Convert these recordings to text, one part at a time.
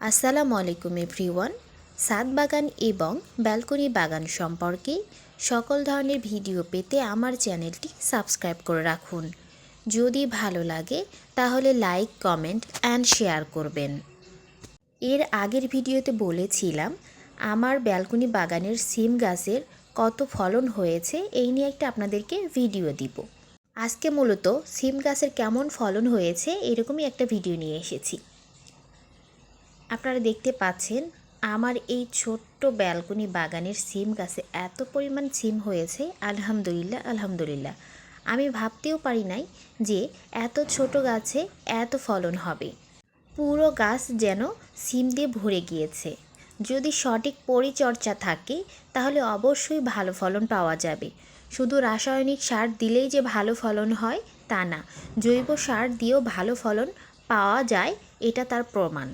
আসসালামু আলাইকুম এভরিওয়ান। ছাদ বাগান এবং ব্যালকনি বাগান সম্পর্কে সকল ধরনের ভিডিও পেতে আমার চ্যানেলটি সাবস্ক্রাইব করে রাখুন। যদি ভালো লাগে, তাহলে লাইক, কমেন্ট অ্যান্ড শেয়ার করবেন। এর আগের ভিডিওতে বলেছিলাম, আমার ব্যালকনি বাগানের সিম গাছের কত ফলন হয়েছে, এই নিয়ে একটা আপনাদেরকে ভিডিও দিব। আজকে মূলত সিম গাছের কেমন ফলন হয়েছে, এরকমই একটা ভিডিও নিয়ে এসেছি। আপনারা দেখতে পাচ্ছেন, আমার এই ছোট্ট ব্যালকনি বাগানের সিম গাছে এত পরিমাণ সিম হয়েছে, আলহামদুলিল্লাহ আলহামদুলিল্লাহ। আমি ভাবতেও পারি নাই যে এত ছোট গাছে এত ফলন হবে। পুরো গাছ যেন সিম দিয়ে ভরে গিয়েছে। যদি সঠিক পরিচর্যা থাকে, তাহলে অবশ্যই ভালো ফলন পাওয়া যাবে। শুধু রাসায়নিক সার দিলেই যে ভালো ফলন হয়, তা না। জৈব সার দিয়েও ভালো ফলন পাওয়া যায়, এটা তার প্রমাণ।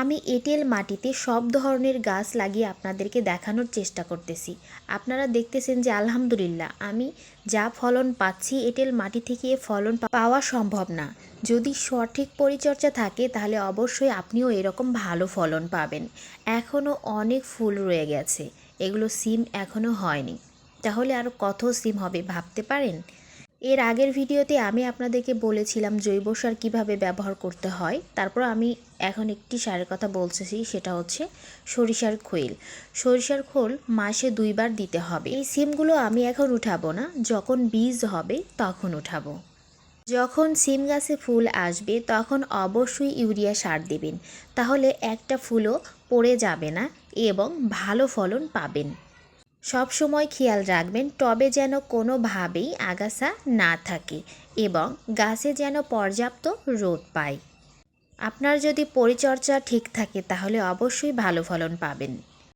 আমি এঁটেল মাটিতে সব ধরনের গাছ লাগিয়ে আপনাদেরকে দেখানোর চেষ্টা করতেছি। আপনারা দেখতেছেন যে আলহামদুলিল্লাহ, আমি যা ফলন পাচ্ছি এঁটেল মাটি থেকে ফলন পাওয়া সম্ভব না। যদি সঠিক পরিচর্যা থাকে, তাহলে অবশ্যই আপনিও এরকম ভালো ফলন পাবেন। এখনও অনেক ফুল রয়ে গেছে। এগুলো সিম এখনও হয়নি। তাহলে আর কত সিম হবে ভাবতে পারেন? এর আগের ভিডিওতে আমি আপনাদেরকে বলেছিলাম জৈব সার কীভাবে ব্যবহার করতে হয়। তারপর আমি এখন একটি সারের কথা বলতেছি, সেটা হচ্ছে সরিষার খৈল। সরিষার খোল মাসে দুইবার দিতে হবে। এই সিমগুলো আমি এখন উঠাবো না, যখন বীজ হবে তখন উঠাবো। যখন সিম গাছে ফুল আসবে তখন অবশ্যই ইউরিয়া সার দেবেন। তাহলে একটা ফুলও পড়ে যাবে না এবং ভালো ফলন পাবেন। সব সময় খেয়াল রাখবেন, টবে যেন কোনোভাবেই আগাছা না থাকে এবং গাছে যেন পর্যাপ্ত রোদ পায়। আপনার যদি পরিচর্যা ঠিক থাকে, তাহলে অবশ্যই ভালো ফলন পাবেন।